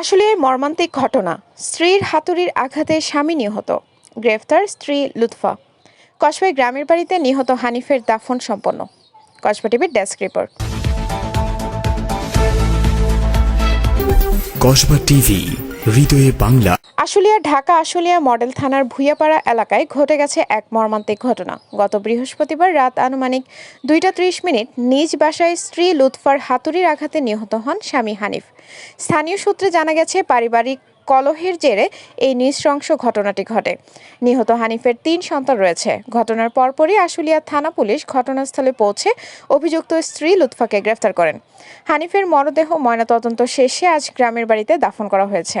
আসলে মর্মান্তিক ঘটনা। স্ত্রীর হাতুড়ির আঘাতে স্বামী নিহত। গ্রেফতার স্ত্রী লুৎফা। কসবাই গ্রামের বাড়িতে নিহত হানিফের দাফন সম্পন্ন। কসবা টিভির ডেস্ক রিপোর্ট। কসবা টিভি, হৃদয়ে বাংলা। আশুলিয়া, ঢাকা, আশুলিয়া মডেল থানার ভুইয়াপাড়া এলাকায় ঘটে গেছে এক মর্মান্তিক ঘটনা। গত বৃহস্পতিবার রাত আনুমানিক দুইটা ত্রিশ মিনিট নিজ বাসায় স্ত্রী লুৎফার হাতুড়ির আঘাতে নিহত হন স্বামী হানিফ। স্থানীয় সূত্রে জানা গেছে, পারিবারিক কলহের জেরে এই নৃশংস ঘটনাটি ঘটে। নিহত হানিফের তিন সন্তান রয়েছে। ঘটনার পরপরই আশুলিয়া থানা পুলিশ ঘটনাস্থলে পৌঁছে অভিযুক্ত স্ত্রী লুৎফাকে গ্রেফতার করেন। হানিফের মরদেহ ময়নাতদন্ত শেষে আজ গ্রামের বাড়িতে দাফন করা হয়েছে।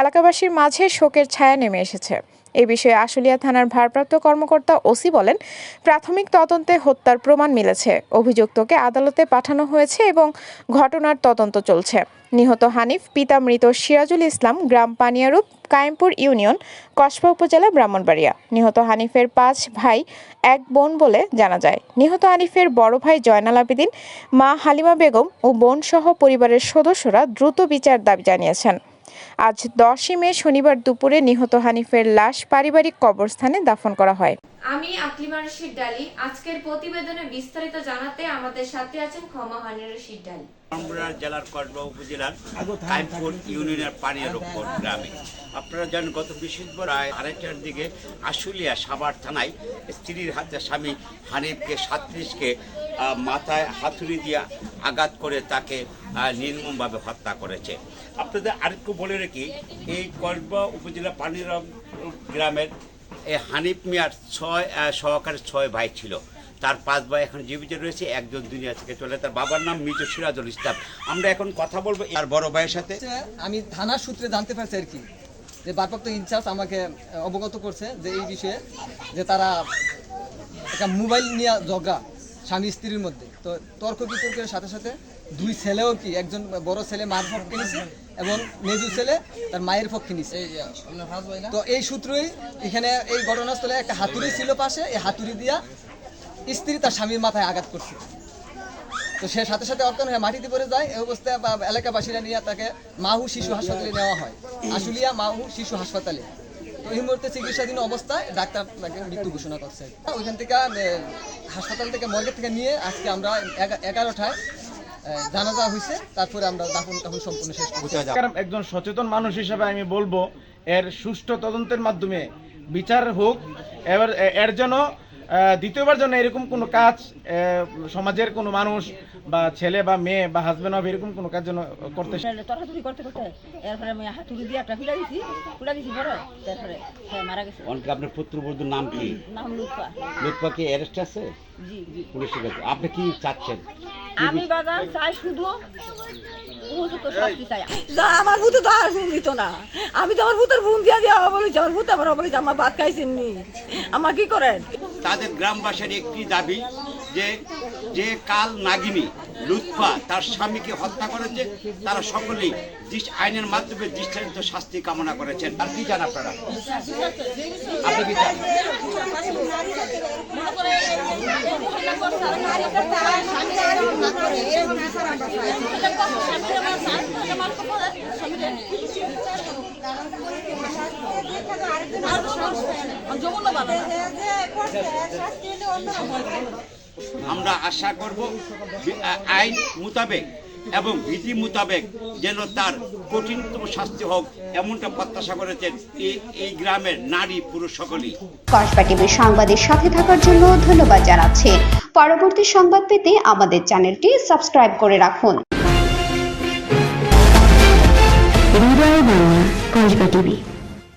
এলাকাবাসীর মাঝে শোকের ছায়া নেমে এসেছে। এ বিষয়ে আশুলিয়া থানার ভারপ্রাপ্ত কর্মকর্তা ওসি বলেন, প্রাথমিক তদন্তে হত্যার প্রমাণ মিলেছে। অভিযুক্তকে আদালতে পাঠানো হয়েছে এবং ঘটনার তদন্ত চলছে। নিহত হানিফ, পিতা মৃত সিরাজুল ইসলাম, গ্রাম পানিয়ারূপ, কায়েমপুর ইউনিয়ন, কসবা উপজেলা, ব্রাহ্মণবাড়িয়া। নিহত হানিফের পাঁচ ভাই, এক বোন বলে জানা যায়। নিহত হানিফের বড় ভাই জয়নাল আবেদিন, মা হালিমা বেগম ও বোন সহ পরিবারের সদস্যরা দ্রুত বিচার দাবি জানিয়েছেন। আজ দশই মে শনিবার দুপুরে নিহত হানিফের লাশ পারিবারিক কবরস্থানে দাফন করা হয়। আমি আকলিমা রশিদ ডালি আজকের প্রতিবেদনে বিস্তারিত জানাতে আমাদের সাথে আছেন ক্ষমা হানি রশিদ ডালি আমরা জেলার উপজেলার কাইমপুর ইউনিয়নের পানিয়ারোপর গ্রামে। আপনারা জানেন গত বৃহস্পতিবার আড়াইটার দিকে আশুলিয়া সাভার থানায় স্ত্রীর হাতে স্বামী হানিফকে সাত্রিশকে মাথায় হাতুড়ি দিয়ে আঘাত করে তাকে নির্মমভাবে হত্যা করেছে। আপনাদের আরেকটু বলে রাখি, এই কসবা উপজেলা পানিয়ারব গ্রামের এই হানিফ মিয়ার ছয় সহকারে ছয় ভাই ছিল। তার পাঁচ ভাই এখন জীবিত রয়েছে, একজন দুনিয়া থেকে চলে। তার বাবার নাম মৃত সিরাজুল ইসলাম। আমরা এখন কথা বলব আর বড় ভাইয়ের সাথে। হচ্ছে আমি থানার সূত্রে জানতে পারছি আর কি, যে ভারপ্রাপ্ত ইনচার্জ আমাকে অবগত করছে যে এই বিষয়ে, যে তারা একটা মোবাইল নিয়ে ঝগড়া স্বামী স্ত্রীর মধ্যে। তো তর্ক বিতর্কের সাথে সাথে দুই ছেলেও কি একজন বড় ছেলে মার পক্ষ কিনেছে এবং মেজু ছেলে তার মায়ের পক্ষ কিনেছে তো এই সূত্রই এখানে এই ঘটনাস্থলে একটা হাতুড়ি ছিল পাশে এই হাতুড়ি দিয়া স্ত্রী তার স্বামীর মাথায় আঘাত করছে। তো সে সাথে সাথে অজ্ঞান হয়ে মাটিতে পড়ে যায় এই অবস্থায় এলাকাবাসীরা নিয়ে তাকে মাহু শিশু হাসপাতালে নেওয়া হয়। আশুলিয়া মাহু শিশু হাসপাতালে। এই মুহূর্তে চিকিৎসাধীন অবস্থায় ডাক্তার তাকে মৃত্যু ঘোষণা করছে। ওইখান থেকে হাসপাতাল থেকে, মর্গে থেকে নিয়ে আজকে আমরা এগারোটায় জানাজা হয়েছে তারপরে আমরা দাফন তখন সম্পূর্ণ শেষ করছি। একজন সচেতন মানুষ হিসেবে আমি বলব, এর সুষ্ঠু তদন্তের মাধ্যমে বিচার হোক, এবার এর জন্য দ্বিতীয়বার জন্য এরকম কোনো কাজ সমাজের কোনো মানুষ বা ছেলে বা মেয়ে বা হাজবেন্ড হবে এরকম কোনো কাজ যেন করতে তরকারি করতে করতে। এরপরে আমি হাতুড়ি দিয়ে একটা ফুলা দিছি। ফুলা দিছি বড় তারপরে হ্যাঁ মারা গেছে। অনেকে আপনার পুত্রবধূর নাম কি? নাম লুৎফা। লুৎফা কি অ্যারেস্ট আছে? জি জি। পুলিশের কাছে। আপনি কি চাচ্ছেন? আমি বাজার চাই শুধু আমার ভূতে তো আর দিত না। আমি তো আমার ভূতের ঘুম দিয়া দিয়া বলেছি আমার ভূত আমার বলেছি আমার ভাত খাইছেন নি আমার কি করেন? তাদের গ্রামবাসীর একটি দাবি যে যে কাল নাগিনী লুৎফা তার স্বামীকে হত্যা করেছে, তারা সকলেই আইনের মাধ্যমে দৃষ্টান্ত শাস্তি কামনা করেছেন। আর কি জান আপনারা? আপনি কি আমরা আশা করব আইন মোতাবেক এবং বিধি মোতাবেক যেন তার কঠিনতম শাস্তি হোক এমনটা প্রত্যাশা করেছেন এই এই গ্রামের নারী পুরুষ সকলেই। কসবা টিভির সংবাদের সাথে থাকার জন্য ধন্যবাদ জানাচ্ছি। পরবর্তী সংবাদ পেতে আমাদের চ্যানেলটি সাবস্ক্রাইব করে রাখুন। কসবা টিভি।